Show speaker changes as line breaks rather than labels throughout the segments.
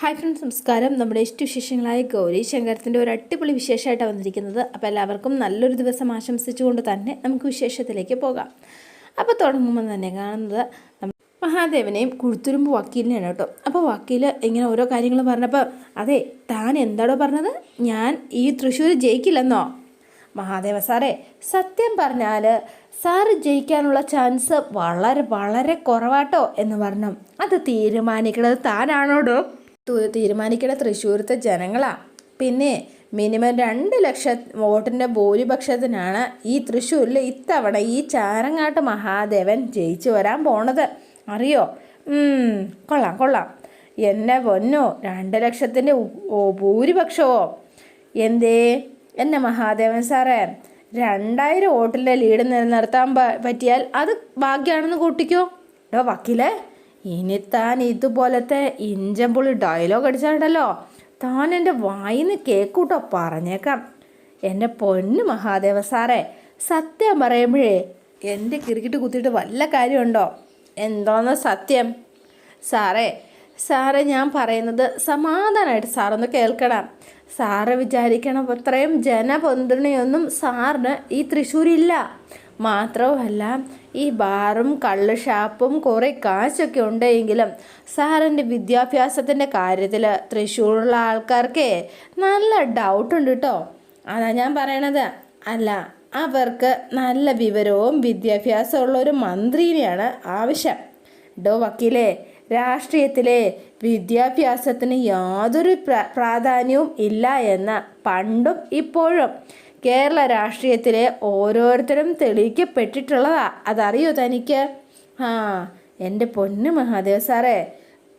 Hi friends നമസ്കാരം. നമ്മുടെ ഇഷ്ടവിശേഷങ്ങളായ ഗൗരി ശങ്കരത്തിന്റെ ഒരു അടിപൊളി വിശേഷമായിട്ടാണ് വന്നിരിക്കുന്നത്. അപ്പോൾ എല്ലാവർക്കും നല്ലൊരു ദിവസം ആശംസിച്ചുകൊണ്ട് തന്നെ നമുക്ക് വിശേഷത്തിലേക്ക് പോകാം. അപ്പോൾ തുടങ്ങുമ്പോൾ തന്നെ കാണുന്നത് മഹാദേവനെയും കുഴുത്തുരുമ്പ് വക്കീലിനെയാണ് കേട്ടോ. അപ്പോൾ വക്കീൽ ഇങ്ങനെ ഓരോ കാര്യങ്ങൾ പറഞ്ഞപ്പോൾ അതെ താൻ എന്താണോ പറഞ്ഞത്? ഞാൻ ഈ തൃശ്ശൂർ ജയിക്കില്ലെന്നോ? മഹാദേവ സാറേ സത്യം പറഞ്ഞാൽ സാറ് ജയിക്കാനുള്ള ചാൻസ് വളരെ വളരെ കുറവാട്ടോ എന്ന് പറഞ്ഞു. അത് തീരുമാനിക്കുന്നത് താനാണോടോ? തു- തീരുമാനിക്കുന്ന തൃശ്ശൂരത്തെ ജനങ്ങളാണ് പിന്നെ മിനിമം രണ്ട് ലക്ഷം വോട്ടിന്റെ ഭൂരിപക്ഷത്തിനാണ് ഈ തൃശ്ശൂരിൽ ഇത്തവണ ഈ ചാരങ്ങാട്ട് മഹാദേവൻ ജയിച്ചു വരാൻ പോണത്. അറിയോ? കൊള്ളാം കൊള്ളാം. എന്നെ പൊന്നോ രണ്ട് ലക്ഷത്തിന്റെ ഭൂരിപക്ഷമോ എന്തേ? എന്നെ മഹാദേവൻ സാറേ രണ്ടായിരം വോട്ടിന്റെ ലീഡ് നിലനിർത്താൻ പറ്റിയാൽ അത് ഭാഗ്യമാണെന്ന് കൂട്ടിക്കോ. ഡോ വക്കീലേ. ഇനി താൻ ഇതുപോലത്തെ ഇഞ്ചമ്പുള്ളി ഡയലോഗ് അടിച്ചാണ്ടല്ലോ താൻ എന്റെ വായിന്ന് കേക്കൂട്ടോ പറഞ്ഞേക്കാം. എന്റെ പൊന്ന് മഹാദേവ സാറേ സത്യം പറയുമ്പോഴേ എന്റെ കിറുക്കിട്ട് കുത്തിയിട്ട് വല്ല കാര്യമുണ്ടോ? എന്തോന്ന് സത്യം? സാറേ സാറേ ഞാൻ പറയുന്നത് സമാധാനമായിട്ട് സാറൊന്ന് കേൾക്കണം. സാറ് വിചാരിക്കണം അത്രയും ജനപിന്തുണയൊന്നും സാറിന് ഈ തൃശ്ശൂരില്ല. മാത്രവുമല്ല ഈ ബാറും കള്ള് ഷാപ്പും കുറേ കാശൊക്കെ ഉണ്ടെങ്കിലും സാറിന്റെ വിദ്യാഭ്യാസത്തിന്റെ കാര്യത്തിൽ തൃശ്ശൂരുള്ള ആൾക്കാർക്ക് നല്ല ഡൗട്ടുണ്ട് കേട്ടോ അതാ ഞാൻ പറയണത്. അല്ല അവർക്ക് നല്ല വിവരവും വിദ്യാഭ്യാസവും ഉള്ള ഒരു മന്ത്രിനെയാണ് ആവശ്യം. ഡോ വക്കീലെ രാഷ്ട്രീയത്തിലെ വിദ്യാഭ്യാസത്തിന് യാതൊരു പ്ര- പ്രാധാന്യവും ഇല്ല എന്ന് പണ്ടും ഇപ്പോഴും കേരള രാഷ്ട്രീയത്തിലെ ഓരോരുത്തരും തെളിയിക്കപ്പെട്ടിട്ടുള്ളതാ. അതറിയോ തനിക്ക്? ആ എന്റെ പൊന്ന് മഹാദേവ് സാറേ.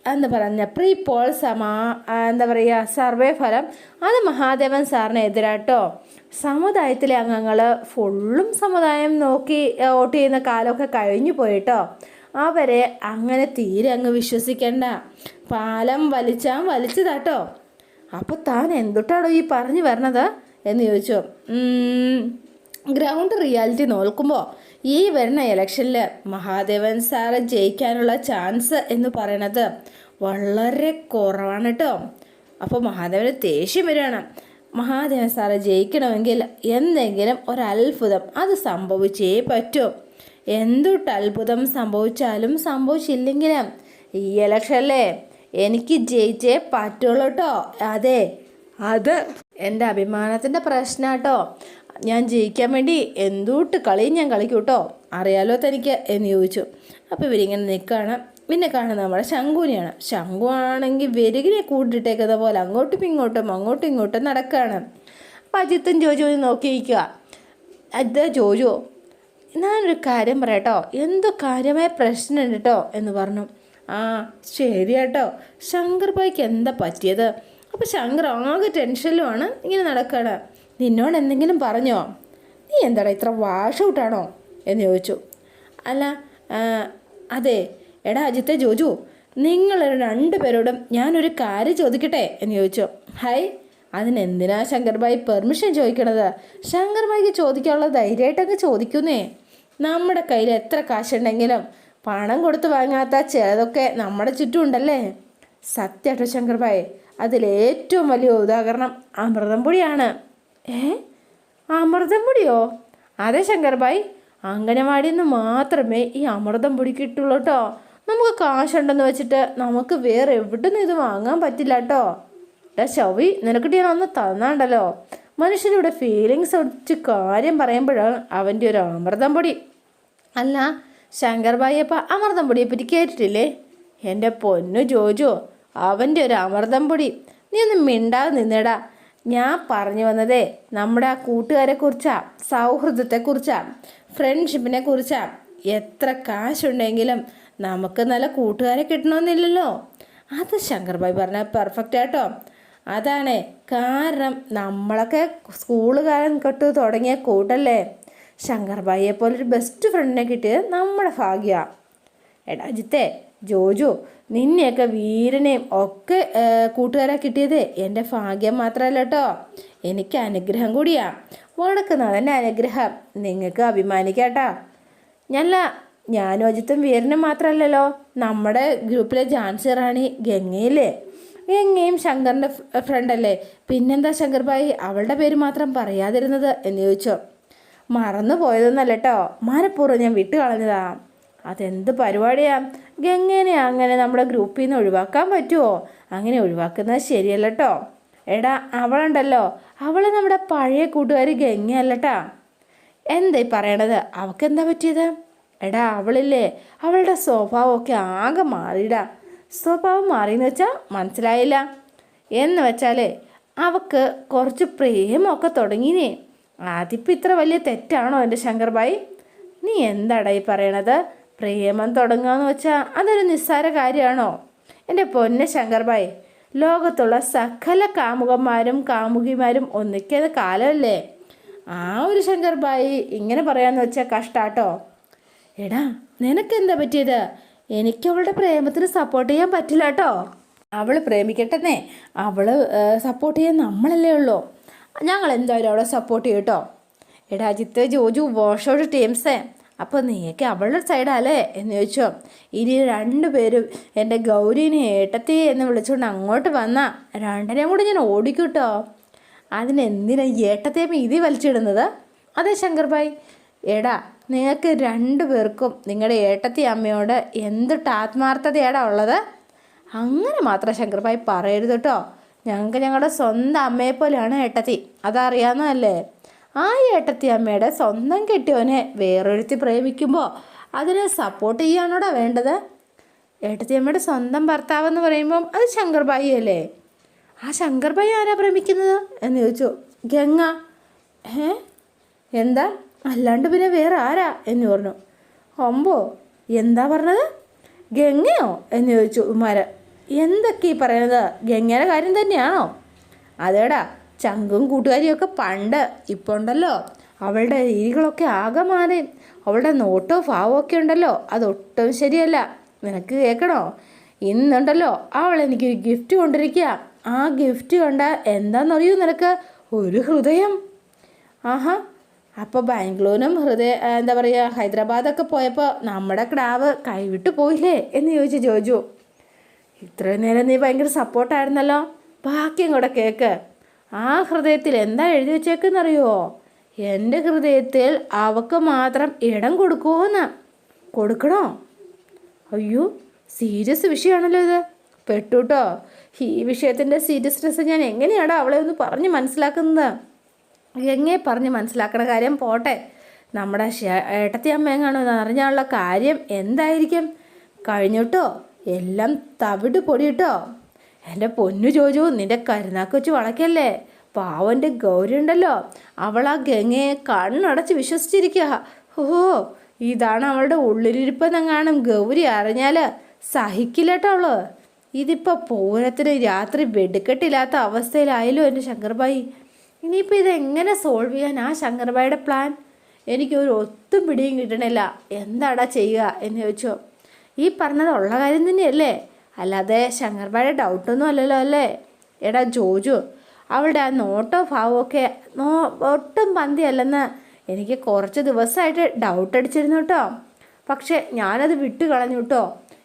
എന്ന് പറഞ്ഞ പ്രീ പോൾ സമാ എന്താ പറയുക സർവേ ഫലം അത് മഹാദേവൻ സാറിന് എതിരാട്ടോ. സമുദായത്തിലെ അംഗങ്ങൾ ഫുള്ളും സമുദായം നോക്കി വോട്ട് ചെയ്യുന്ന കാലമൊക്കെ കഴിഞ്ഞു പോയിട്ടോ. അവരെ അങ്ങനെ തീരെ അങ്ങ് വിശ്വസിക്കണ്ട. പാലം വലിച്ചാൻ വലിച്ചതാട്ടോ. അപ്പോൾ താൻ എന്തുട്ടാണോ ഈ പറഞ്ഞു വരണത്? എന്ന് ചോദിച്ചു. ഗ്രൗണ്ട് റിയാലിറ്റി നോക്കുമ്പോൾ ഈ വരുന്ന ഇലക്ഷനിൽ മഹാദേവൻ സാറ് ജയിക്കാനുള്ള ചാൻസ് എന്ന് പറയണത് വളരെ കുറവാണ് കേട്ടോ അപ്പോൾ മഹാദേവന് ദേഷ്യം വരികയാണ്. മഹാദേവൻ സാറ് ജയിക്കണമെങ്കിൽ എന്തെങ്കിലും ഒരത്ഭുതം അത് സംഭവിച്ചേ പറ്റൂ. എന്തൊട്ട് അത്ഭുതം സംഭവിച്ചാലും സംഭവിച്ചില്ലെങ്കിലും ഈ ഇലക്ഷനിലെ എനിക്ക് ജയിച്ചേ പറ്റുള്ളൂ കേട്ടോ അതെ അത് എന്റെ അഭിമാനത്തിന്റെ പ്രശ്നാട്ടോ. ഞാൻ ജയിക്കാൻ വേണ്ടി എന്തൂട്ട് കളിയും ഞാൻ കളിക്കും കേട്ടോ അറിയാലോ തനിക്ക് എന്ന് ചോദിച്ചു. അപ്പോൾ ഇവരിങ്ങനെ നിൽക്കുകയാണ് പിന്നെ കാണുന്നത് നമ്മുടെ ശങ്കുവിനെയാണ് ശങ്കു ആണെങ്കിൽ വെരുകിനെ കൂട്ടിട്ടേക്കുന്ന പോലെ അങ്ങോട്ടും ഇങ്ങോട്ടും അങ്ങോട്ടും ഇങ്ങോട്ടും നടക്കുകയാണ് അപ്പം അജിത്തും ജോജു ഒന്ന് നോക്കിയിരിക്കുക അത് ജോജു? ഞാനൊരു കാര്യം പറയട്ടോ. എന്തോ കാര്യമായ പ്രശ്നമുണ്ട് കേട്ടോ എന്ന് പറഞ്ഞു. ആ ശരി കേട്ടോ ശങ്കർ ഭായിക്ക് എന്താ പറ്റിയത്? അപ്പോൾ ശങ്കർ ആകെ ടെൻഷനിലുമാണ് ഇങ്ങനെ നടക്കുകയാണ് നിന്നോട് എന്തെങ്കിലും പറഞ്ഞോ? നീ എന്താടാ ഇത്ര വാഷ് ഔട്ടാണോ? എന്ന് ചോദിച്ചു. അല്ല അതെ. എടാ അജിത്തെ ജോജു നിങ്ങൾ രണ്ടുപേരോടും ഞാനൊരു കാര്യം ചോദിക്കട്ടെ? എന്ന് ചോദിച്ചു. ഹൈ അതിനെന്തിനാ ശങ്കർബായി പെർമിഷൻ ചോദിക്കണത്? ശങ്കർബായിക്ക് ചോദിക്കാനുള്ള ധൈര്യമായിട്ടങ്ങ് ചോദിക്കുന്നേ. നമ്മുടെ കയ്യിൽ എത്ര കാശുണ്ടെങ്കിലും പണം കൊടുത്ത് വാങ്ങാത്ത ചിലതൊക്കെ നമ്മുടെ ചുറ്റും ഉണ്ടല്ലേ സത്യട്ടോ ശങ്കർഭായി അതിലേറ്റവും വലിയ ഉദാഹരണം അമൃതം പൊടിയാണ് ഏ? അമൃതം പൊടിയോ അതെ ശങ്കർഭായി. അംഗനവാടിയിൽ നിന്ന് മാത്രമേ ഈ അമൃതം പൊടി കിട്ടുള്ളൂ കേട്ടോ നമുക്ക് കാശുണ്ടെന്ന് വെച്ചിട്ട് നമുക്ക് വേറെ എവിടെ നിന്ന് ഇത് വാങ്ങാൻ പറ്റില്ല കേട്ടോ ഡാ ഷവി നിനക്കിട്ട് ഞാൻ ഒന്ന് തന്നാണ്ടല്ലോ. മനുഷ്യരുടെ ഫീലിങ്സ് വെച്ച് കാര്യം പറയുമ്പോഴാണ് അവന്റെ ഒരു അമൃതം പൊടി അല്ല ശങ്കർ ഭായിയപ്പ അമൃതം പൊടിയെ പറ്റി കേട്ടിട്ടില്ലേ? എന്റെ പൊന്നു ജോജോ അവന്റെ ഒരു അമൃതം പൊടി. നീ ഒന്ന് മിണ്ടാതെ നിന്നടാ. ഞാൻ പറഞ്ഞു വന്നതേ നമ്മുടെ ആ കൂട്ടുകാരെ കുറിച്ചാ സൗഹൃദത്തെ കുറിച്ചാ ഫ്രണ്ട്ഷിപ്പിനെ കുറിച്ചാ. എത്ര കാശുണ്ടെങ്കിലും നമുക്ക് നല്ല കൂട്ടുകാരെ കിട്ടണമെന്നില്ലല്ലോ. അത് ശങ്കർ ശങ്കർബായി പറഞ്ഞ പെർഫെക്റ്റ് ആട്ടോ. അതാണ് കാരണം നമ്മളൊക്കെ സ്കൂളുകാരൻ തൊട്ട് തുടങ്ങിയ കൂട്ടല്ലേ. ശങ്കർ ശങ്കർബായിയെ പോലൊരു ബെസ്റ്റ് ഫ്രണ്ടിനെ കിട്ടിയത് നമ്മുടെ ഭാഗ്യ. എടാ ജോജു നിന്നെയൊക്കെ വീരനെയും ഒക്കെ കൂട്ടുകാരാ കിട്ടിയത്. എന്റെ ഭാഗ്യം മാത്രമല്ല കേട്ടോ എനിക്ക് അനുഗ്രഹം കൂടിയാ. വടക്കുന്നതന്നെ അനുഗ്രഹം. നിങ്ങൾക്ക് അഭിമാനിക്കാട്ടാ. ഞല്ല ഞാനും അജിത്തും വീരനും മാത്രമല്ലല്ലോ നമ്മുടെ ഗ്രൂപ്പിലെ ജാൻസി റാണി ഗംഗയില്ലേ? ഗംഗയും ശങ്കറിന്റെ ഫ്രണ്ടല്ലേ? പിന്നെന്താ ശങ്കർ ഭായി അവളുടെ പേര് മാത്രം പറയാതിരുന്നത് എന്ന് ചോദിച്ചോ. മറന്നു പോയതൊന്നല്ല കേട്ടോ മനഃപൂർവം ഞാൻ വിട്ടു കളഞ്ഞതാ അതെന്ത് പരിപാടിയാണ് ഗംഗേനെ അങ്ങനെ നമ്മുടെ ഗ്രൂപ്പിൽ നിന്ന് ഒഴിവാക്കാൻ പറ്റുമോ അങ്ങനെ ഒഴിവാക്കുന്നത് ശരിയല്ല കേട്ടോ എടാ അവളുണ്ടല്ലോ. അവൾ നമ്മുടെ പഴയ കൂട്ടുകാരി ഗംഗയല്ലട്ടാ. എന്തായി പറയണത്? അവൾക്ക് എന്താ പറ്റിയത്? എടാ അവളില്ലേ? അവളുടെ സ്വഭാവമൊക്കെ ആകെ മാറിയിടാ. സ്വഭാവം മാറിയെന്ന് വെച്ചാൽ മനസ്സിലായില്ല. എന്ന് വെച്ചാലേ അവക്ക് കുറച്ച് പ്രേമമൊക്കെ തുടങ്ങിനേ. അതിപ്പോൾ ഇത്ര വലിയ തെറ്റാണോ എന്റെ ശങ്കർബായി? നീ എന്താടാ ഈ പറയണത്? പ്രേമം തുടങ്ങുകയെന്ന് വെച്ചാൽ അതൊരു നിസ്സാര കാര്യമാണോ എന്റെ പൊന്നെ ശങ്കർബായി ലോകത്തുള്ള സകല കാമുകന്മാരും കാമുകിമാരും ഒന്നിക്കുന്ന കാലമല്ലേ? ആ ഒരു ശങ്കർബായി ഇങ്ങനെ പറയാന്ന് വെച്ചാൽ കഷ്ടാട്ടോ. എടാ നിനക്കെന്താ പറ്റിയത്? എനിക്ക് അവളുടെ പ്രേമത്തിന് സപ്പോർട്ട് ചെയ്യാൻ പറ്റില്ല കേട്ടോ അവൾ പ്രേമിക്കട്ടെന്നേ അവൾ സപ്പോർട്ട് ചെയ്യാൻ നമ്മളല്ലേ ഉള്ളൂ. ഞങ്ങൾ എന്തായാലും അവളെ സപ്പോർട്ട് ചെയ്യും കേട്ടോ എടാ ജിത്ത് ജോജു വാഷോട് ടീംസേ അപ്പോൾ നീയൊക്കെ അവളുടെ സൈഡാല്ലേ? എന്ന് ചോദിച്ചോ. ഇനി രണ്ടുപേരും എന്റെ ഗൗരീനെ ഏട്ടത്തി എന്ന് വിളിച്ചുകൊണ്ട് അങ്ങോട്ട് വന്നാ രണ്ടിനെയും കൂടെ ഞാൻ ഓടിക്കൂട്ടോ. അതിനെന്തിനാ ഈ ഏട്ടത്തെ മീതി വലിച്ചിടുന്നത്? അതെ ശങ്കർ ഭായ് എടാ നിങ്ങൾക്ക് രണ്ടു പേർക്കും നിങ്ങളുടെ ഏട്ടത്തി അമ്മയോട് എന്തിട്ട് ആത്മാർത്ഥതയാടാ ഉള്ളത്? അങ്ങനെ മാത്രം ശങ്കർഭായ് പറയരുത് കേട്ടോ. ഞങ്ങൾക്ക് ഞങ്ങളുടെ സ്വന്തം അമ്മയെ പോലെയാണ് ഏട്ടത്തി. അതറിയാവുന്നതല്ലേ? ആ ഏട്ടത്തി അമ്മയുടെ സ്വന്തം കെട്ടിയവനെ വേറൊരുത്തി പ്രേമിക്കുമ്പോൾ അതിനെ സപ്പോർട്ട് ചെയ്യാനോടാ വേണ്ടത്? ഏട്ടത്തി അമ്മയുടെ സ്വന്തം ഭർത്താവ് എന്ന് പറയുമ്പം അത് ശങ്കർബായി അല്ലേ? ആ ശങ്കർബായി ആരാ പ്രേമിക്കുന്നത്? എന്ന് ചോദിച്ചു. ഗംഗ. ഏ എന്താ? അല്ലാണ്ട് പിന്നെ വേറെ ആരാ? എന്ന് പറഞ്ഞു. അമ്പോ എന്താ പറഞ്ഞത്? ഗംഗയോ? എന്ന് ചോദിച്ചു ഉമാരൻ എന്തൊക്കെ ഈ പറയുന്നത്? ഗംഗയുടെ കാര്യം തന്നെയാണോ? അതേടാ ചങ്കും കൂട്ടുകാരിയൊക്കെ പണ്ട് ഇപ്പോൾ ഉണ്ടല്ലോ. അവളുടെ രീതികളൊക്കെ ആകെ മാറി. അവളുടെ നോട്ടോ ഭാവമൊക്കെ ഉണ്ടല്ലോ. അതൊട്ടും ശരിയല്ല. നിനക്ക് കേൾക്കണോ ഇന്നുണ്ടല്ലോ അവൾ എനിക്കൊരു ഗിഫ്റ്റ് കൊണ്ടിരിക്കുക ആ ഗിഫ്റ്റ് കണ്ട എന്താണെന്നറിയൂ നിനക്ക്? ഒരു ഹൃദയം. ആഹാ. അപ്പോൾ ബാംഗ്ലൂരും ഹൃദയ എന്താ പറയുക ഹൈദരാബാദൊക്കെ പോയപ്പോൾ നമ്മുടെ ക്ടാവ് കൈവിട്ടു പോയില്ലേ എന്ന് ചോദിച്ചു ജോജു. ഇത്രയും നേരം നീ ഭയങ്കര സപ്പോർട്ടായിരുന്നല്ലോ ബാക്കിയും കൂടെ കേക്ക്. ആ ഹൃദയത്തിൽ എന്താ എഴുതി വെച്ചേക്കെന്നറിയോ? എന്റെ ഹൃദയത്തിൽ അവക്ക് മാത്രം ഇടം കൊടുക്കുമോന്ന് കൊടുക്കണോ? അയ്യോ സീരിയസ് വിഷയമാണല്ലോ ഇത്. പെട്ടുട്ടോ ഈ വിഷയത്തിന്റെ സീരിയസ്നെസ് ഞാൻ എങ്ങനെയാണോ അവളെ ഒന്ന് പറഞ്ഞ് മനസ്സിലാക്കുന്നത്? എങ്ങനെ പറഞ്ഞ് മനസ്സിലാക്കണ കാര്യം പോട്ടെ. നമ്മുടെ ഏട്ടത്തി അമ്മയെങ്ങാണോ അറിഞ്ഞാനുള്ള കാര്യം എന്തായിരിക്കും? കഴിഞ്ഞിട്ടോ എല്ലാം തവിട് പൊടിയിട്ടോ? എന്റെ പൊന്നു ചോജു നിന്റെ കരുനാക്ക് വെച്ച് വളയ്ക്കല്ലേ? പാവന്റെ ഗൗരി ഉണ്ടല്ലോ. അവൾ ആ ഗംഗയെ കണ്ണടച്ച് വിശ്വസിച്ചിരിക്കുക ഓഹോ ഇതാണ് അവളുടെ ഉള്ളിലിരിപ്പെന്നെങ്ങാനും ഗൗരി അറിഞ്ഞാൽ സഹിക്കില്ല കേട്ടോ അവൾ. ഇതിപ്പോൾ പൂരത്തിന് രാത്രി വെടുക്കെട്ടില്ലാത്ത അവസ്ഥയിലായല്ലോ എന്റെ ശങ്കർബായി. ഇനിയിപ്പോൾ ഇതെങ്ങനെ സോൾവ് ചെയ്യാൻ ആ ശങ്കർബായിയുടെ പ്ലാൻ? എനിക്ക് ഒരു ഒത്തും പിടിയും കിട്ടണില്ല. എന്താടാ ചെയ്യുക എന്ന് ചോദിച്ചു. ഈ പറഞ്ഞത് ഉള്ള കാര്യം തന്നെയല്ലേ? അല്ലാതെ ശങ്കർബായുടെ ഡൗട്ടൊന്നും അല്ലല്ലോ അല്ലേ? എടാ ജോജു അവളുടെ ആ നോട്ടോ ഭാവമൊക്കെ നോ ഒട്ടും പന്തിയല്ലെന്ന് എനിക്ക് കുറച്ച് ദിവസമായിട്ട് ഡൗട്ട് അടിച്ചിരുന്നു കേട്ടോ. പക്ഷെ ഞാനത് വിട്ട് കളഞ്ഞു കേട്ടോ.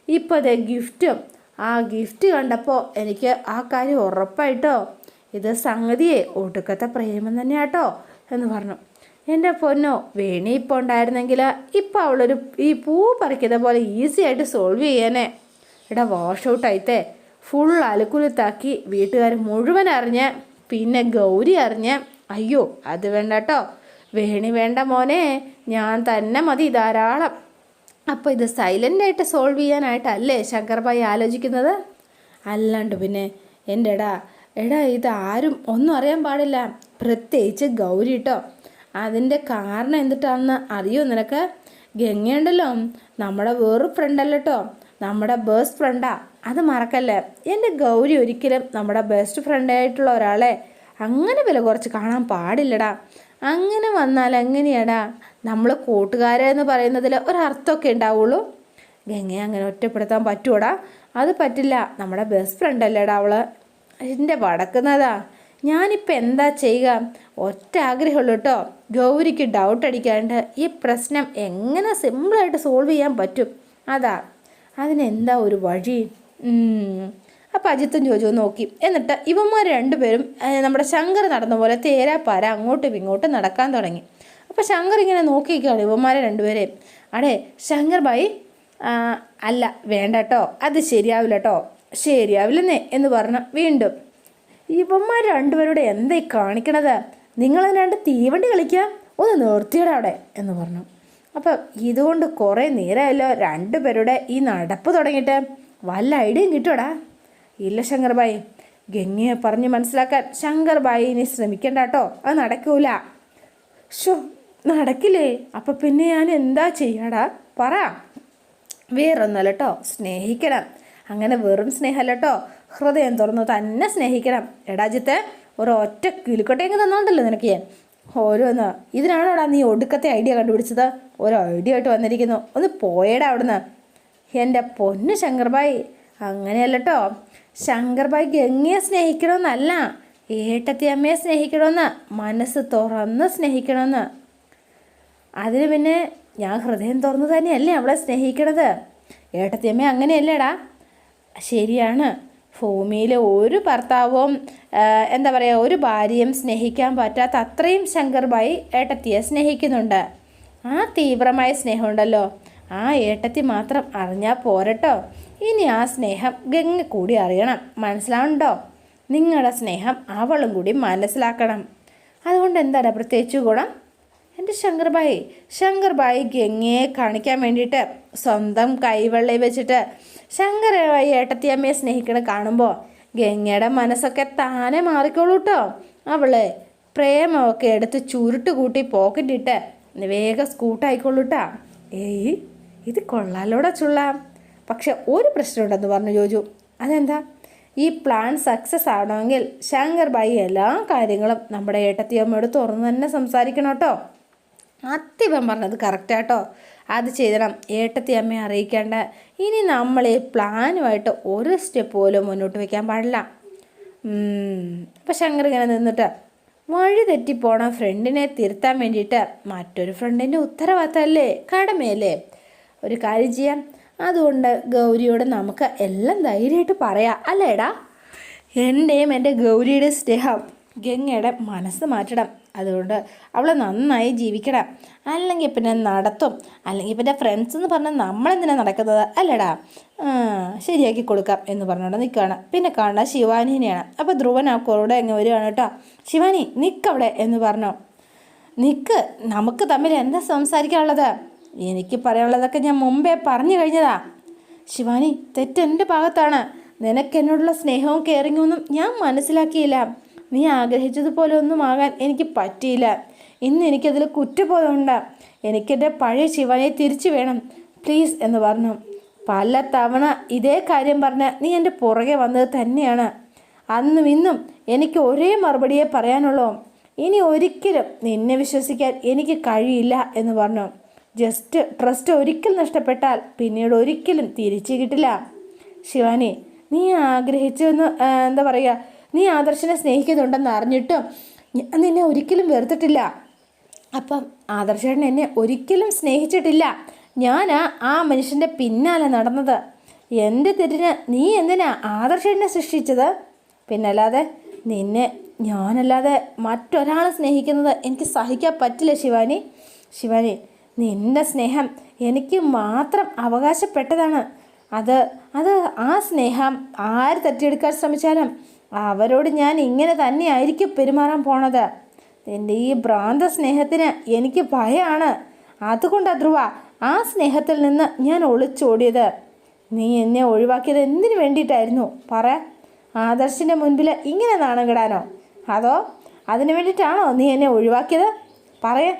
ഇപ്പോൾ അതെ ഗിഫ്റ്റും. ആ ഗിഫ്റ്റ് കണ്ടപ്പോൾ എനിക്ക് ആ കാര്യം ഉറപ്പായിട്ടോ. ഇത് സംഗതിയെ ഒടുക്കത്തെ പ്രേമം തന്നെയാട്ടോ എന്ന് പറഞ്ഞു. എന്റെ പൊന്നോ വേണി ഇപ്പോൾ ഉണ്ടായിരുന്നെങ്കിൽ ഇപ്പോൾ അവളൊരു ഈ പൂ പറിക്കുന്ന പോലെ ഈസി ആയിട്ട് സോൾവ് ചെയ്യാനേ. എടാ വാഷ് ഔട്ട് ആയിത്തേ ഫുൾ അലക്കുലത്താക്കി വീട്ടുകാർ മുഴുവൻ അറിഞ്ഞ് പിന്നെ ഗൗരി അറിഞ്ഞ് അയ്യോ അത് വേണ്ട കേട്ടോ വേണി വേണ്ട മോനെ ഞാൻ തന്നെ മതി ധാരാളം. അപ്പോൾ ഇത് സൈലന്റായിട്ട് സോൾവ് ചെയ്യാനായിട്ടല്ലേ ശങ്കർഭായി ആലോചിക്കുന്നത്? അല്ലാണ്ട് പിന്നെ എന്റെ എടാ എടാ ഇത് ആരും ഒന്നും അറിയാൻ പാടില്ല. പ്രത്യേകിച്ച് ഗൗരി കേട്ടോ അതിന്റെ കാരണം എന്തിട്ടാണെന്ന് അറിയോ നിനക്ക്? ഗംഗയുണ്ടല്ലോ. നമ്മുടെ വേറൊരു ഫ്രണ്ടല്ലോ നമ്മുടെ ബെസ്റ്റ് ഫ്രണ്ടാ അത് മറക്കല്ലേ? എന്റെ ഗൗരി ഒരിക്കലും നമ്മുടെ ബെസ്റ്റ് ഫ്രണ്ടായിട്ടുള്ള ഒരാളെ അങ്ങനെ വില കുറച്ച് കാണാൻ പാടില്ലടാ. അങ്ങനെ വന്നാൽ എങ്ങനെയാടാ? നമ്മൾ കൂട്ടുകാരെന്ന് പറയുന്നതിൽ ഒരർത്ഥമൊക്കെ ഉണ്ടാവുള്ളൂ. ഗംഗയെ അങ്ങനെ ഒറ്റപ്പെടുത്താൻ പറ്റൂടാ അത് പറ്റില്ല. നമ്മുടെ ബെസ്റ്റ് ഫ്രണ്ട് അല്ലേടാ അവൾ. എന്റെ വടക്കുന്നതാ ഞാനിപ്പോൾ എന്താ ചെയ്യുക? ഒറ്റ ആഗ്രഹമുള്ളൂ കേട്ടോ. ഗൗരിക്ക് ഡൗട്ട് അടിക്കാണ്ട് ഈ പ്രശ്നം എങ്ങനെ സിമ്പിളായിട്ട് സോൾവ് ചെയ്യാൻ പറ്റും? അതാ അതിനെന്താ ഒരു വഴി? അപ്പോൾ അജിത്തും ജോജുവും നോക്കി. എന്നിട്ട് ഇവന്മാർ രണ്ടുപേരും നമ്മുടെ ശങ്കർ നടന്ന പോലെ തേരാപ്പാര അങ്ങോട്ടും ഇങ്ങോട്ടും നടക്കാൻ തുടങ്ങി. അപ്പോൾ ശങ്കർ ഇങ്ങനെ നോക്കിയിരിക്കുകയാണ് ഇവന്മാരെ രണ്ടുപേരെയും അടേ ശങ്കർ ഭായി അല്ല വേണ്ട കേട്ടോ അത് ശരിയാവില്ല കേട്ടോ ശരിയാവില്ലെന്നേ എന്ന് പറഞ്ഞു വീണ്ടും. ഇവന്മാർ രണ്ടുപേരോട് എന്തായി കാണിക്കണത്? നിങ്ങളെ രണ്ട് തീവണ്ടി കളിക്കാം ഒന്ന് നിർത്തിയടാ അവിടെ എന്ന് പറഞ്ഞു. അപ്പം ഇതുകൊണ്ട് കുറേ നേരമല്ലോ രണ്ടുപേരുടെ ഈ നടപ്പ് തുടങ്ങിയിട്ട്. വല്ല ഐഡിയയും കിട്ടുമടാ ഇല്ല ശങ്കർബായി ഗംഗയെ പറഞ്ഞ് മനസ്സിലാക്കാൻ ശങ്കർബായി ഇനി ശ്രമിക്കണ്ട കേട്ടോ അത് നടക്കൂല. ഷോ നടക്കില്ലേ? അപ്പം പിന്നെ ഞാൻ എന്താ ചെയ്യാടാ? പറ. വേറൊന്നല്ല കേട്ടോ സ്നേഹിക്കണം. അങ്ങനെ വെറും സ്നേഹമല്ല കേട്ടോ ഹൃദയം തുറന്ന് തന്നെ സ്നേഹിക്കണം. എടാജിത്തെ ഒറ്റ കിളിക്കൊട്ടേക്ക് തന്നോണ്ടല്ലോ നിനക്ക്. ഞാൻ ഓരോന്ന്. ഇതിനാണോടാ നീ ഒടുക്കത്തെ ഐഡിയ കണ്ടുപിടിച്ചത്? ഒരു ഐഡിയ ആയിട്ട് വന്നിരിക്കുന്നു. ഒന്ന് പോയേടാ അവിടുന്ന്. എന്റെ പൊന്നു ശങ്കർബായി. അങ്ങനെയല്ല കേട്ടോ ശങ്കർബായി ഗംഗയെ സ്നേഹിക്കണമെന്നല്ല. ഏട്ടത്തി അമ്മയെ സ്നേഹിക്കണമെന്ന്. മനസ്സ് തുറന്ന് സ്നേഹിക്കണമെന്ന്. അതിന് പിന്നെ ഞാൻ ഹൃദയം തുറന്നു തന്നെയല്ലേ അവളെ സ്നേഹിക്കണത്? ഏട്ടത്തിയമ്മ അങ്ങനെയല്ലേടാ? ശരിയാണ്. ഭൂമിയിലെ ഒരു ഭർത്താവും എന്താ പറയുക ഒരു ഭാര്യയും സ്നേഹിക്കാൻ പറ്റാത്ത അത്രയും ശങ്കർബായി ഏട്ടത്തിയെ സ്നേഹിക്കുന്നുണ്ട്. ആ തീവ്രമായ സ്നേഹമുണ്ടല്ലോ. ആ ഏട്ടത്തി മാത്രം അറിഞ്ഞാൽ പോരട്ടോ. ഇനി ആ സ്നേഹം ഗംഗ കൂടി അറിയണം. മനസ്സിലാവുണ്ടോ നിങ്ങളുടെ സ്നേഹം അവളും കൂടി മനസ്സിലാക്കണം. അതുകൊണ്ട് എന്താണ് പ്രത്യേകിച്ച് ഗുണം? എന്റെ ശങ്കർബായി ശങ്കർബായി ഗംഗയെ കാണിക്കാൻ വേണ്ടിയിട്ട് സ്വന്തം കൈവെള്ളയിൽ വെച്ചിട്ട് ശങ്കരബായി ഏട്ടത്തിയമ്മയെ സ്നേഹിക്കണ കാണുമ്പോൾ ഗംഗയുടെ മനസ്സൊക്കെ താനെ മാറിക്കോളൂ കേട്ടോ അവൾ പ്രേമമൊക്കെ എടുത്ത് ചുരുട്ട് കൂട്ടി പോക്കറ്റിട്ട് വേഗം സ്കൂട്ടായിക്കോളൂ കേട്ടോ ഏയ് ഇത് കൊള്ളാലോടെ ചുള്ളാം. പക്ഷെ ഒരു പ്രശ്നമുണ്ടെന്ന് പറഞ്ഞു ജോജു. അതെന്താ? ഈ പ്ലാൻ സക്സസ് ആവണമെങ്കിൽ ശങ്കർബായി എല്ലാ കാര്യങ്ങളും നമ്മുടെ ഏട്ടത്തിയമ്മയോട് തുറന്ന് തന്നെ സംസാരിക്കണം കേട്ടോ അത്യപം പറഞ്ഞത് കറക്റ്റാട്ടോ അത് ചെയ്തണം. ഏട്ടത്തി അമ്മയെ അറിയിക്കേണ്ട. ഇനി നമ്മൾ ഈ പ്ലാനുമായിട്ട് ഒരു സ്റ്റെപ്പ് പോലും മുന്നോട്ട് വയ്ക്കാൻ പാടില്ല. അപ്പം ശങ്കർ ഇങ്ങനെ നിന്നിട്ട് വഴി തെറ്റിപ്പോണ ഫ്രണ്ടിനെ തിരുത്താൻ വേണ്ടിയിട്ട് മറ്റൊരു ഫ്രണ്ടിന്റെ ഉത്തരവാദിത്തമല്ലേ? കടമയല്ലേ? ഒരു കാര്യം ചെയ്യാം. അതുകൊണ്ട് ഗൗരിയോട് നമുക്ക് എല്ലാം ധൈര്യമായിട്ട് പറയാം. അല്ലേടാ? എന്റെയും എന്റെ ഗൗരിയുടെ സ്നേഹം ഗംഗയുടെ മനസ്സ് മാറ്റണം. അതുകൊണ്ട് അവൾ നന്നായി ജീവിക്കണം. അല്ലെങ്കിൽ പിന്നെ നടത്തും. അല്ലെങ്കിൽ പിന്നെ ഫ്രണ്ട്സ് എന്ന് പറഞ്ഞാൽ നമ്മളെന്തിനാണ് നടക്കുന്നത്? അല്ലടാ. ശരിയാക്കി കൊടുക്കാം എന്ന് പറഞ്ഞുകൊണ്ട് നിൽക്കുകയാണ്. പിന്നെ കാണുന്ന ശിവാനിനെയാണ് അപ്പോൾ ധ്രുവൻ ആ കൂടെ അങ്ങ് വരികയാണ് കേട്ടോ. ശിവാനി നിൽക്കവിടെ എന്ന് പറഞ്ഞു. നിൽക്ക് നമുക്ക് തമ്മിൽ എന്താ സംസാരിക്കാനുള്ളത്? എനിക്ക് പറയാനുള്ളതൊക്കെ ഞാൻ മുമ്പേ പറഞ്ഞു കഴിഞ്ഞതാ. ശിവാനി തെറ്റെന്റെ ഭാഗത്താണ്. നിനക്ക് എന്നോടുള്ള സ്നേഹവും കെയറിങ്ങൊന്നും ഞാൻ മനസ്സിലാക്കിയില്ല. നീ ആഗ്രഹിച്ചതുപോലെ ഒന്നും ആകാൻ എനിക്ക് പറ്റിയില്ല. ഇന്ന് എനിക്കതിൽ കുറ്റബോധമുണ്ട്. എനിക്കെന്റെ പഴയ ശിവനെ തിരിച്ചു വേണം. പ്ലീസ് എന്ന് പറഞ്ഞു. പല തവണ ഇതേ കാര്യം പറഞ്ഞ് നീ എന്റെ പുറകെ വന്നത് തന്നെയാണ്. അന്നും ഇന്നും എനിക്ക് ഒരേ മറുപടിയെ പറയാനുള്ളൂ. ഇനി ഒരിക്കലും നിന്നെ വിശ്വസിക്കാൻ എനിക്ക് കഴിയില്ല എന്ന് പറഞ്ഞു. ജസ്റ്റ് ട്രസ്റ്റ് ഒരിക്കൽ നഷ്ടപ്പെട്ടാൽ പിന്നീട് ഒരിക്കലും തിരിച്ചു കിട്ടില്ല. ശിവാനി നീ ആഗ്രഹിച്ചെന്ന് എന്താ പറയുക? നീ ആദർശനെ സ്നേഹിക്കുന്നുണ്ടെന്ന് അറിഞ്ഞിട്ടും ഞാൻ നിന്നെ ഒരിക്കലും വെറുത്തിട്ടില്ല. അപ്പം ആദർശേട്ടൻ എന്നെ ഒരിക്കലും സ്നേഹിച്ചിട്ടില്ല. ഞാനാ ആ മനുഷ്യന്റെ പിന്നാലെ നടന്നത്. എന്റെ തെറ്റിന് നീ എന്തിനാ ആദർശേട്ടനെ സൃഷ്ടിച്ചത്? പിന്നല്ലാതെ നിന്നെ ഞാനല്ലാതെ മറ്റൊരാളെ സ്നേഹിക്കുന്നത് എനിക്ക് സഹിക്കാൻ പറ്റില്ല ശിവാനി. ശിവാനി നിന്റെ സ്നേഹം എനിക്ക് മാത്രം അവകാശപ്പെട്ടതാണ്. അത് അത് ആ സ്നേഹം ആര് തട്ടിയെടുക്കാൻ ശ്രമിച്ചാലും അവരോട് ഞാൻ ഇങ്ങനെ തന്നെയായിരിക്കും പെരുമാറാൻ പോണത്. എന്റെ ഈ ഭ്രാന്ത സ്നേഹത്തിന് എനിക്ക് ഭയമാണ് അതുകൊണ്ടാ ധ്രുവ ആ സ്നേഹത്തിൽ നിന്ന് ഞാൻ ഒളിച്ചോടിയത്. നീ എന്നെ ഒഴിവാക്കിയത് എന്തിനു വേണ്ടിയിട്ടായിരുന്നു? പറ. ആദർശിന്റെ മുൻപിൽ ഇങ്ങനെ നാണം അതോ അതിനു വേണ്ടിയിട്ടാണോ നീ എന്നെ ഒഴിവാക്കിയത്? പറയ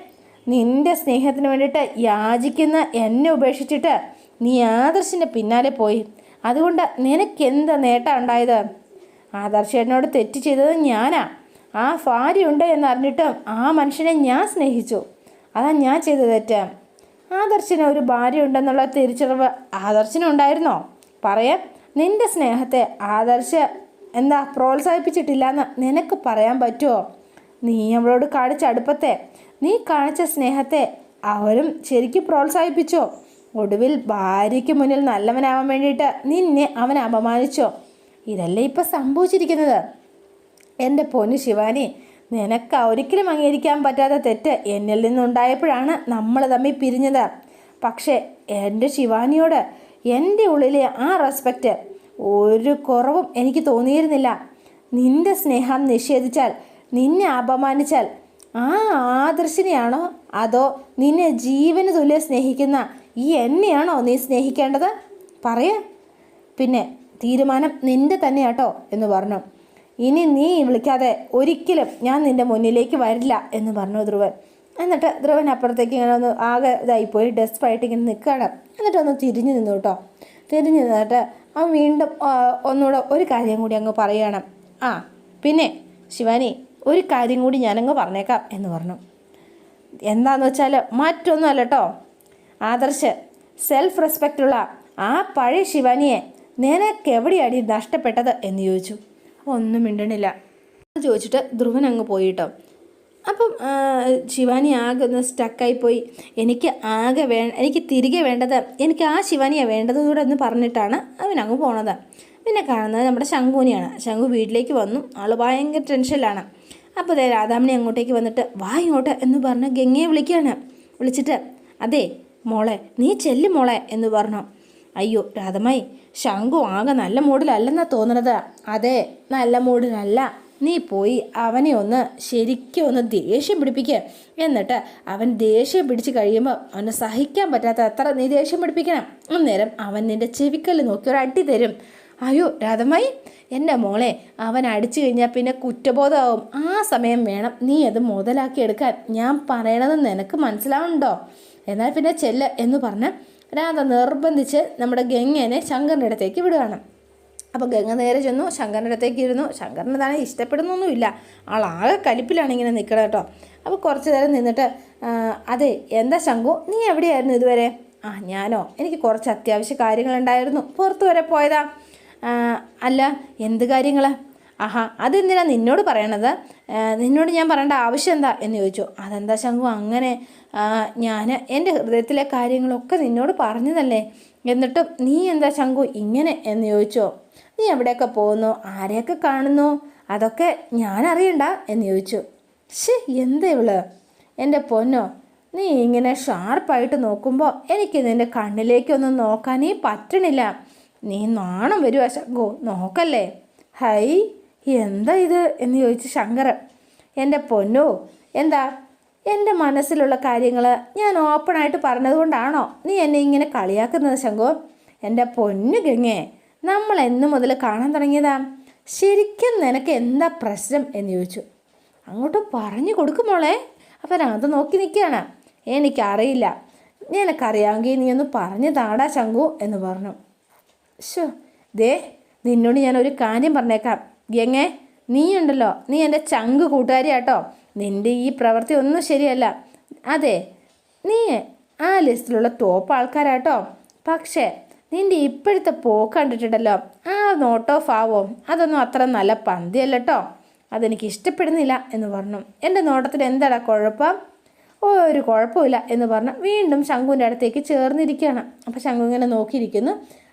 നിന്റെ സ്നേഹത്തിന് വേണ്ടിയിട്ട് യാചിക്കുന്ന എന്നെ ഉപേക്ഷിച്ചിട്ട് നീ ആദർശിന്റെ പിന്നാലെ പോയി. അതുകൊണ്ട് നിനക്കെന്താ നേട്ടം ഉണ്ടായത്? ആദർശേട്ടനോട് തെറ്റ് ചെയ്തത് ഞാനാ. ആ ഭാര്യയുണ്ട് എന്നറിഞ്ഞിട്ടും ആ മനുഷ്യനെ ഞാൻ സ്നേഹിച്ചു. അതാ ഞാൻ ചെയ്ത തെറ്റ്. ആദർശന് ഒരു ഭാര്യ ഉണ്ടെന്നുള്ള തിരിച്ചറിവ് ആദർശനുണ്ടായിരുന്നോ? പറയാം. നിന്റെ സ്നേഹത്തെ ആദർശ എന്താ പ്രോത്സാഹിപ്പിച്ചിട്ടില്ല എന്ന് നിനക്ക് പറയാൻ പറ്റുമോ നീ അവളോട് കാണിച്ച അടുപ്പത്തെ നീ കാണിച്ച സ്നേഹത്തെ അവരും ശരിക്കും പ്രോത്സാഹിപ്പിച്ചോ? ഒടുവിൽ ഭാര്യയ്ക്ക് മുന്നിൽ നല്ലവനാവാൻ വേണ്ടിയിട്ട് നിന്നെ അവൻ അപമാനിച്ചോ? ഇതല്ലേ ഇപ്പം സംഭവിച്ചിരിക്കുന്നത്? എന്റെ പൊന്നു ശിവാനി നിനക്ക് ഒരിക്കലും അംഗീകരിക്കാൻ പറ്റാത്ത തെറ്റ് എന്നിൽ നിന്നുണ്ടായപ്പോഴാണ് നമ്മൾ തമ്മിൽ പിരിഞ്ഞത്. പക്ഷേ എന്റെ ശിവാനിയോട് എന്റെ ഉള്ളിലെ ആ റെസ്പെക്റ്റ് ഒരു കുറവും എനിക്ക് തോന്നിയിരുന്നില്ല. നിന്റെ സ്നേഹം നിഷേധിച്ചാൽ നിന്നെ അപമാനിച്ചാൽ ആ ആദർശിനെയാണോ അതോ നിന്നെ ജീവന് തുല്യം സ്നേഹിക്കുന്ന ഈ എന്നെയാണോ നീ സ്നേഹിക്കേണ്ടത്? പറയ. പിന്നെ തീരുമാനം നിന്റെ തന്നെയാട്ടോ എന്ന് പറഞ്ഞു. ഇനി നീ വിളിക്കാതെ ഒരിക്കലും ഞാൻ നിന്റെ മുന്നിലേക്ക് വരില്ല എന്ന് പറഞ്ഞു ധ്രുവൻ. എന്നിട്ട് ധ്രുവൻ അപ്പുറത്തേക്ക് ഇങ്ങനെ ഒന്ന് ആകെ ഇതായി ഇതായിപ്പോയി ഡെസ്പായിട്ട് ഇങ്ങനെ നിൽക്കുകയാണ്. എന്നിട്ട് ഒന്ന് തിരിഞ്ഞു നിന്നു കേട്ടോ. തിരിഞ്ഞു നിന്നിട്ട് അവൻ വീണ്ടും ഒന്നുകൂടെ ഒരു കാര്യം കൂടി അങ്ങ് പറയുകയാണ്. ആ പിന്നെ ശിവാനി ഒരു കാര്യം കൂടി ഞാനങ്ങ് പറഞ്ഞേക്കാം എന്ന് പറഞ്ഞു. എന്താന്ന് വെച്ചാൽ മറ്റൊന്നും അല്ല കേട്ടോ. ആദർശ് സെൽഫ് റെസ്പെക്റ്റുള്ള ആ പഴയ ശിവാനിയെ നിനക്ക് എവിടെയാടി നഷ്ടപ്പെട്ടത് എന്ന് ചോദിച്ചു. ഒന്നും മിണ്ടണില്ല. ചോദിച്ചിട്ട് ധ്രുവൻ അങ്ങ് പോയിട്ടോ. അപ്പം ശിവാനി ആകെ ഒന്ന് സ്റ്റക്കായിപ്പോയി എനിക്ക് ആകെ വേ എനിക്ക് തിരികെ വേണ്ടത് എനിക്ക് ആ ശിവാനിയാണ് വേണ്ടത് കൂടെ എന്ന് പറഞ്ഞിട്ടാണ് അവൻ അങ്ങ് പോണത്. പിന്നെ കാണുന്നത് നമ്മുടെ ശംഖുവിനെയാണ് ശംഖു വീട്ടിലേക്ക് വന്നു. ആൾ ഭയങ്കര ടെൻഷനിലാണ് അപ്പോൾ അതെ രാധാമണി അങ്ങോട്ടേക്ക് വന്നിട്ട് വാ ഇങ്ങോട്ട് എന്ന് പറഞ്ഞ് ഗംഗയെ വിളിക്കുകയാണ്. വിളിച്ചിട്ട് അതെ മോളെ നീ ചെല്ലു മോളെ എന്ന് പറഞ്ഞു. അയ്യോ രാധമായി ശംഖു ആകെ നല്ല മൂഡിലല്ലെന്നാ തോന്നണത്. അതെ നല്ല മൂഡിലല്ല നീ പോയി അവനെ ഒന്ന് ശരിക്കും ഒന്ന് ദേഷ്യം പിടിപ്പിക്കുക എന്നിട്ട് അവൻ ദേഷ്യം പിടിച്ച് കഴിയുമ്പോൾ അവനെ സഹിക്കാൻ പറ്റാത്ത അത്ര നീ ദേഷ്യം പിടിപ്പിക്കണം. അന്നേരം അവൻ നിന്റെ ചെവിക്കല്ല് നോക്കി ഒരു അടി തരും. അയ്യോ രാധമായി എന്റെ മോളെ അവൻ അടിച്ചു കഴിഞ്ഞാൽ പിന്നെ കുറ്റബോധമാവും. ആ സമയം വേണം നീ അത് മുതലാക്കി എടുക്കാൻ ഞാൻ പറയണത് നിനക്ക് മനസ്സിലാവുന്നുണ്ടോ? എന്നാൽ പിന്നെ ചെല്ല എന്ന് പറഞ്ഞ് രാധ നിർബന്ധിച്ച് നമ്മുടെ ഗംഗേനെ ശങ്കറിന്റെ അടുത്തേക്ക് വിടുകയാണ്. അപ്പോൾ ഗംഗ നേരെ ചെന്നു ശങ്കറിന്റെ അടുത്തേക്ക് ഇരുന്നു. ശങ്കറിന് തന്നെ ഇഷ്ടപ്പെടുന്നൊന്നുമില്ല. ആളാകെ കലിപ്പിലാണ് ഇങ്ങനെ നിൽക്കണത് കേട്ടോ. അപ്പോൾ കുറച്ച് നേരം നിന്നിട്ട് അതെ എന്താ ശങ്കു? നീ എവിടെയായിരുന്നു ഇതുവരെ? ആ ഞാനോ? എനിക്ക് കുറച്ച് അത്യാവശ്യ കാര്യങ്ങളുണ്ടായിരുന്നു. പുറത്തു വരെ പോയതാ. അല്ല എന്ത് കാര്യങ്ങൾ ആഹാ അതെന്തിനാ നിന്നോട് പറയണത്? നിന്നോട് ഞാൻ പറയേണ്ട ആവശ്യം എന്താ? എന്ന് ചോദിച്ചു. അതെന്താ ശങ്കു അങ്ങനെ ഞാൻ എന്റെ ഹൃദയത്തിലെ കാര്യങ്ങളൊക്കെ നിന്നോട് പറഞ്ഞതല്ലേ? എന്നിട്ടും നീ എന്താ ശങ്കു ഇങ്ങനെ? എന്ന് ചോദിച്ചോ. നീ എവിടെയൊക്കെ പോകുന്നു? ആരെയൊക്കെ കാണുന്നു? അതൊക്കെ ഞാൻ അറിയണ്ട എന്ന് ചോദിച്ചു. ശേ എന്താ ഇവൾ? എന്റെ പൊന്നോ നീ ഇങ്ങനെ ഷാർപ്പായിട്ട് നോക്കുമ്പോൾ എനിക്ക് നിന്റെ കണ്ണിലേക്കൊന്നും നോക്കാനേ പറ്റണില്ല. നീ നാണം വരുവാ ശങ്കു നോക്കല്ലേ? ഹൈ എന്താ ഇത് എന്ന് ചോദിച്ചു ശങ്കരൻ. എന്റെ പൊന്നോ എന്താ? എന്റെ മനസ്സിലുള്ള കാര്യങ്ങൾ ഞാൻ ഓപ്പണായിട്ട് പറഞ്ഞതുകൊണ്ടാണോ നീ എന്നെ ഇങ്ങനെ കളിയാക്കുന്നത് ശങ്കു? എന്റെ പൊന്നു ഗംഗേ നമ്മൾ എന്ന് മുതൽ കാണാൻ തുടങ്ങിയതാ? ശരിക്കും നിനക്ക് എന്താ പ്രശ്നം? എന്ന് ചോദിച്ചു. അങ്ങോട്ട് പറഞ്ഞു കൊടുക്കുമോളെ അപ്പം അത് നോക്കി നിൽക്കുകയാണ്. എനിക്കറിയില്ല. നിനക്കറിയാമെങ്കിൽ നീ ഒന്ന് പറഞ്ഞു താടാ ശങ്കു എന്ന് പറഞ്ഞു. ശോ ദേ നിന്നോട് ഞാൻ ഒരു കാര്യം പറഞ്ഞേക്കാം. ഗംഗേ നീ ഉണ്ടല്ലോ നീ എന്റെ ചങ്ക് കൂട്ടുകാരിയാട്ടോ. നിന്റെ ഈ പ്രവൃത്തി ഒന്നും ശരിയല്ല. അതെ നീ ആ ലിസ്റ്റിലുള്ള ടോപ്പ് ആൾക്കാരാട്ടോ. പക്ഷേ നിന്റെ ഇപ്പോഴത്തെ പോക്ക് കണ്ടിട്ടുണ്ടല്ലോ. ആ നോട്ട് ഓഫ് ആവോ? അതൊന്നും അത്ര നല്ല പന്തിയല്ല കേട്ടോ അതെനിക്ക് ഇഷ്ടപ്പെടുന്നില്ല എന്ന് പറഞ്ഞു. എന്റെ നോട്ടത്തിൽ എന്താടാ കുഴപ്പം? ഒരു കുഴപ്പമില്ല എന്ന് പറഞ്ഞ്. വീണ്ടും ശംഖുവിന്റെ അടുത്തേക്ക് ചേർന്നിരിക്കുകയാണ്. അപ്പോൾ ശംഖു ഇങ്ങനെ നോക്കിയിരിക്കുന്നു.